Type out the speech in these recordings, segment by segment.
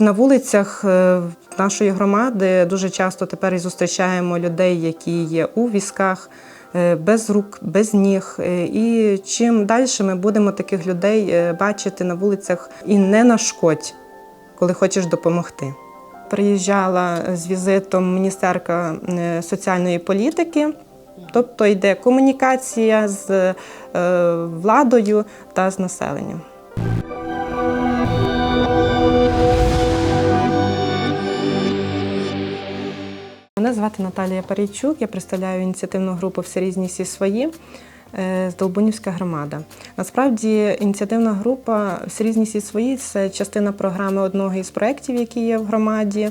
На вулицях е, нашої громади дуже часто тепер і зустрічаємо людей, які є у візках, е, без рук, без ніг. Е, І чим далі ми будемо таких людей бачити на вулицях і не нашкодь, коли хочеш допомогти. Приїжджала з візитом міністерка соціальної політики, тобто йде комунікація з владою та з населенням. Наталія Парійчук, я представляю ініціативну групу Всі різні свої е, з Долбунівська громада. Насправді ініціативна група Всі різні всі свої це частина програми одного із проєктів, які є в громаді.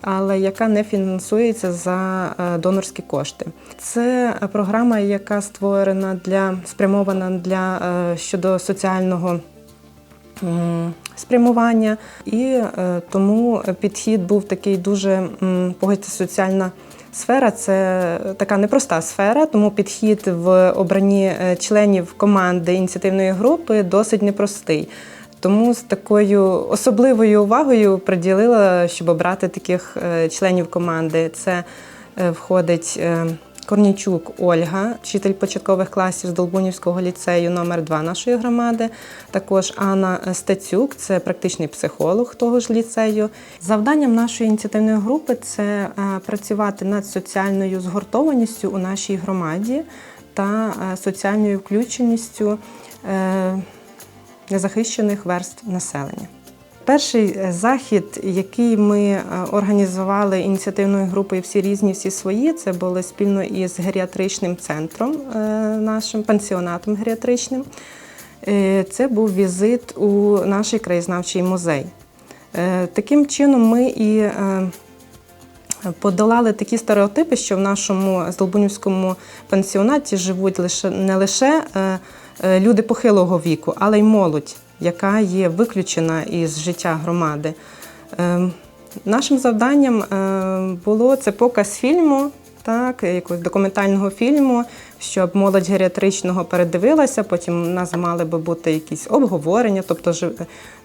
Але яка не фінансується за е, донорські кошти. Це програма, яка створена для спрямована для е, щодо соціального спрямування, і тому підхід був такий дуже погодьте, соціальна сфера. Це така непроста сфера, тому підхід в обранні е, членів команди ініціативної групи досить непростий. Тому з такою особливою увагою приділила, щоб обрати таких е, членів команди. Це е, входить Корнічук Ольга, вчитель початкових класів з Долбунівського ліцею номер 2 нашої громади. Також Анна Стецюк, це практичний психолог того ж ліцею. Завданням нашої ініціативної групи це е, працювати над соціальною згуртованістю у нашій громаді та е, соціальною включеністю е, незахищених верств населення. Перший е, захід, який ми е, організували ініціативною групою всі різні, всі свої, це було спільно із геріатричним центром, е, нашим пансіонатом геріатричним. Це був візит у наш краєзнавчий музей. Таким чином ми і подолали такі стереотипи, що в нашому Здолбунівському пансіонаті живуть лише не лише люди похилого віку, але й молодь, яка є виключена із життя громади. Е, Нашим завданням е, було це показ фільму, так, якогось документального фільму, щоб молодь геріатричного передивилася. Потім у нас мали би бути якісь обговорення, тобто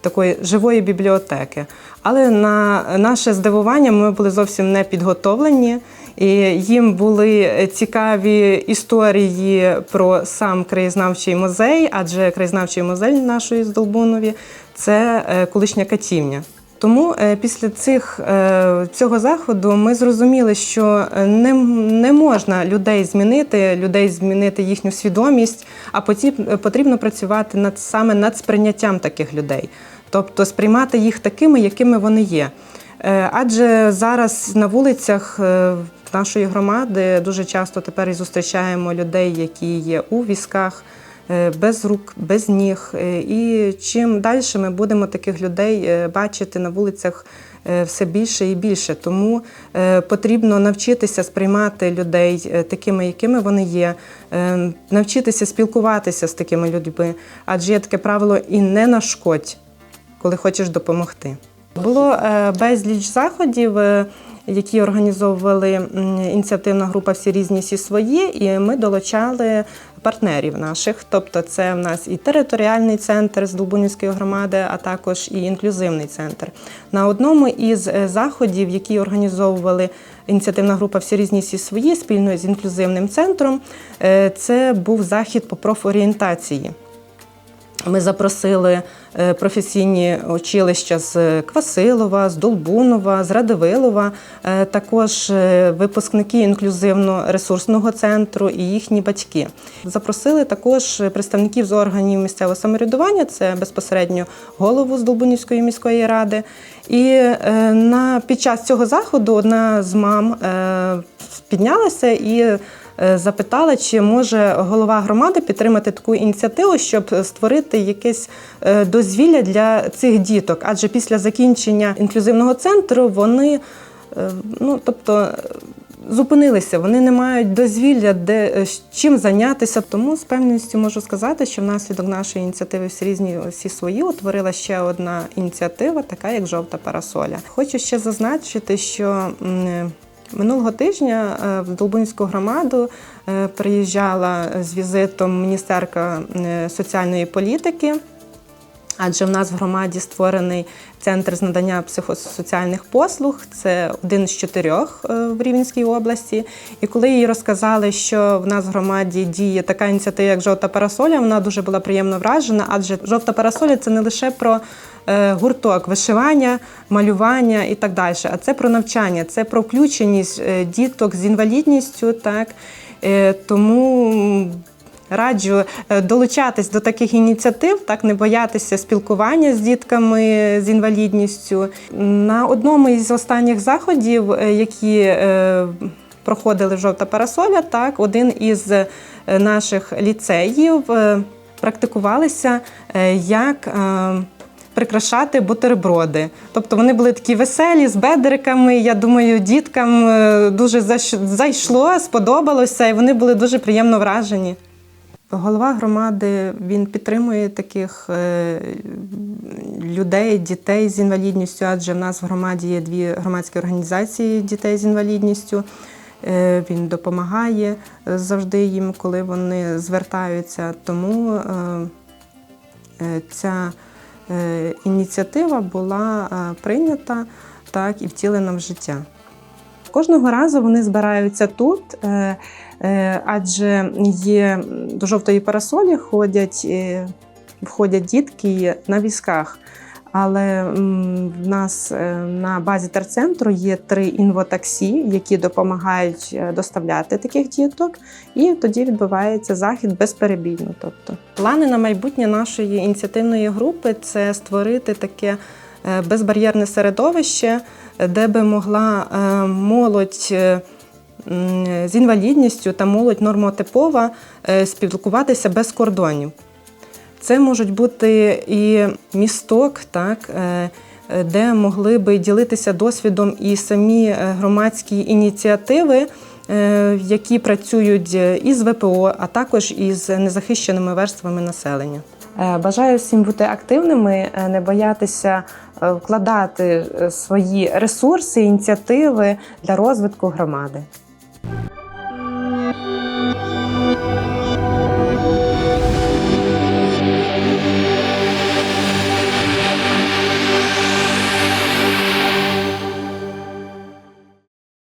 такої живої бібліотеки. Але на наше здивування ми були зовсім не підготовлені. І їм були цікаві історії про сам краєзнавчий музей, адже краєзнавчий музей нашої Здолбунові це е, колишня катівня. Тому е, після цих, е, цього заходу ми зрозуміли, що не, не можна людей змінити, людей змінити їхню свідомість, а потім потрібно працювати над саме над сприйняттям таких людей, тобто сприймати їх такими, якими вони є. Адже зараз на вулицях нашої громади дуже часто тепер і зустрічаємо людей, які є у візках, е, без рук, без ніг. Е, І чим далі ми будемо таких людей е, бачити на вулицях все більше і більше. Тому потрібно навчитися сприймати людей такими, якими вони є, навчитися спілкуватися з такими людьми, адже є таке правило і не нашкодь, коли хочеш допомогти. Було безліч заходів, які організовували ініціативна група всі різні всі свої, і ми долучали партнерів наших. Тобто, це в нас і територіальний центр з Долбунівської громади, а також і інклюзивний центр. На одному із е, заходів, які організовували ініціативна група всі різні всі свої спільно з інклюзивним центром, е, це був захід по профорієнтації. Ми запросили е, професійні училища з Квасилова, з Долбунова, з Радивилова, е, також е, випускники інклюзивно-ресурсного центру і їхні батьки. Запросили також представників з органів місцевого самоврядування, це безпосередньо голову з Долбунівської міської ради. І е, на, під час цього заходу одна з мам е, піднялася і е, запитала, чи може голова громади підтримати таку ініціативу, щоб створити якесь е, дозвілля для цих діток. Адже після закінчення інклюзивного центру вони, е, ну тобто. Зупинилися, вони не мають дозвілля, де е, чим зайнятися. Тому з певністю можу сказати, що внаслідок нашої ініціативи всі різні всі свої утворила ще одна ініціатива, така як жовта парасоля. Хочу ще зазначити, що Минулого тижня е, в Долбунську громаду е, приїжджала з візитом міністерка е, соціальної політики Адже в нас в громаді створений центр з надання психосоціальних послуг. Це один з чотирьох е, в Рівненській області. І коли їй розказали, що в нас в громаді діє така ініціатива, як жовта парасоля, вона дуже була приємно вражена, адже жовта парасоля це не лише про е, гурток, вишивання, малювання і так далі, а це про навчання, це про включеність е, діток з інвалідністю. Так тому. Раджу е, долучатись до таких ініціатив, так не боятися спілкування з дітками з інвалідністю. На одному із останніх заходів, е, які е, проходили жовта парасоля, так один із наших ліцеїв практикувалися, як прикрашати бутерброди. Тобто вони були такі веселі з бедриками. Я думаю, діткам дуже зайшло, сподобалося, і вони були дуже приємно вражені. Голова громади він підтримує таких е, людей, дітей з інвалідністю, адже в нас в громаді є дві громадські організації дітей з інвалідністю. Е, Він допомагає завжди їм, коли вони звертаються. Тому е, ця ініціатива була прийнята так і втілена в життя. Кожного разу вони збираються тут, адже є до жовтої парасолі ходять, е, входять дітки на візках. Але в нас е, на базі терцентру є три інвотаксі, які допомагають е, доставляти таких діток, і тоді відбувається захід безперебійно. Тобто, плани на майбутнє нашої ініціативної групи це створити таке безбар'єрне середовище, де би могла молодь. З інвалідністю та молодь нормотипова е, спілкуватися без кордонів. Це можуть бути і місток, так, е, е, де могли би ділитися досвідом і самі громадські ініціативи, які працюють із ВПО, а також із незахищеними верствами населення. Бажаю всім бути активними, не боятися вкладати свої ресурси, ініціативи для розвитку громади. thank you